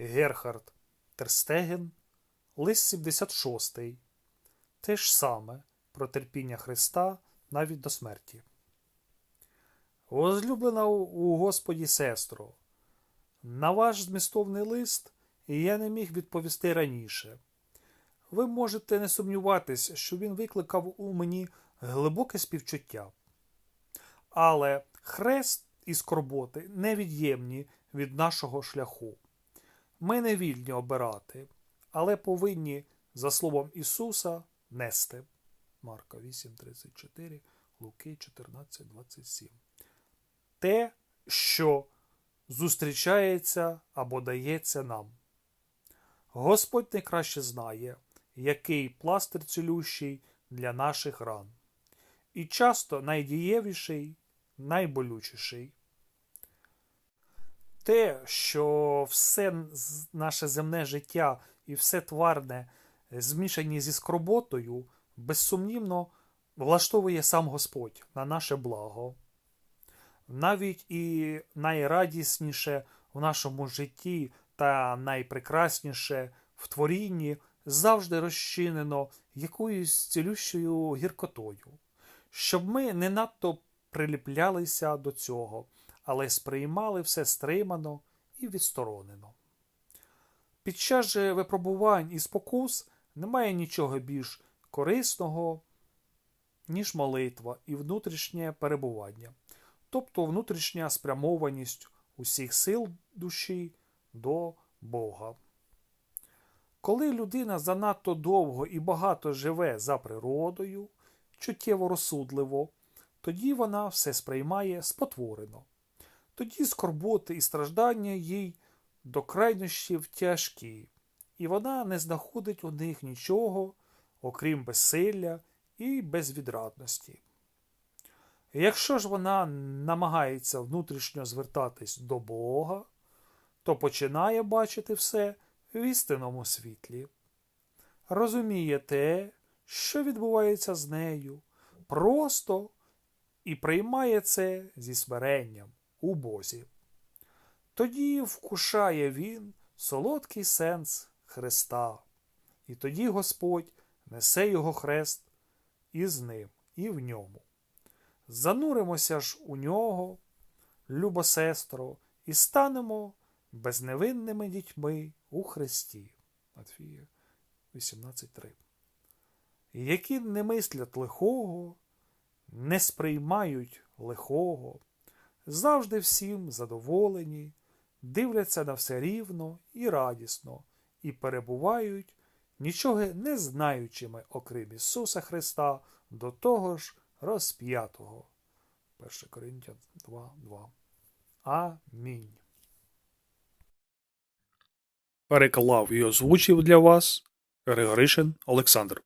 Герхард Терстеген, лист 76. Те ж саме про терпіння Христа навіть до смерті. Возлюблена у- Господі сестро, на ваш змістовний лист я не міг відповісти раніше. Ви можете не сумніватись, що він викликав у мені глибоке співчуття. Але хрест і скорботи невід'ємні від нашого шляху. Ми не вільні обирати, але повинні, за словом Ісуса, нести. Марка 8:34, Луки 14:27. Те, що зустрічається або дається нам. Господь найкраще знає, який пластир цілющий для наших ран, і часто найдієвіший, найболючіший. Те, що все наше земне життя і все тварне змішані зі скорботою, безсумнівно влаштовує сам Господь на наше благо. Навіть і найрадісніше в нашому житті та найпрекрасніше в творінні завжди розчинено якоюсь цілющою гіркотою, щоб ми не надто приліплялися до цього, але сприймали все стримано і відсторонено. Під час же випробувань і спокус немає нічого більш корисного, ніж молитва і внутрішнє перебування, тобто внутрішня спрямованість усіх сил душі до Бога. Коли людина занадто довго і багато живе за природою, чуттєво розсудливо, тоді вона все сприймає спотворено. Тоді скорботи і страждання їй до крайнощів тяжкі, і вона не знаходить у них нічого, окрім безсилля і безвідрадності. Якщо ж вона намагається внутрішньо звертатись до Бога, то починає бачити все в істинному світлі, розуміє те, що відбувається з нею, просто і приймає це зі смиренням у Бозі. Тоді вкушає він солодкий сенс Христа, і тоді Господь несе його хрест із ним і в ньому. Зануримося ж у нього, любо сестро, і станемо безневинними дітьми у Христі. Матфія 18.3. Які не мислять лихого, не сприймають лихого, завжди всім задоволені, дивляться на все рівно і радісно, і перебувають, нічого не знаючими, окрім Ісуса Христа, до того ж розп'ятого. 1 Коринтян 2.2. Амінь. Переклав і озвучив для вас Григоришин Олександр.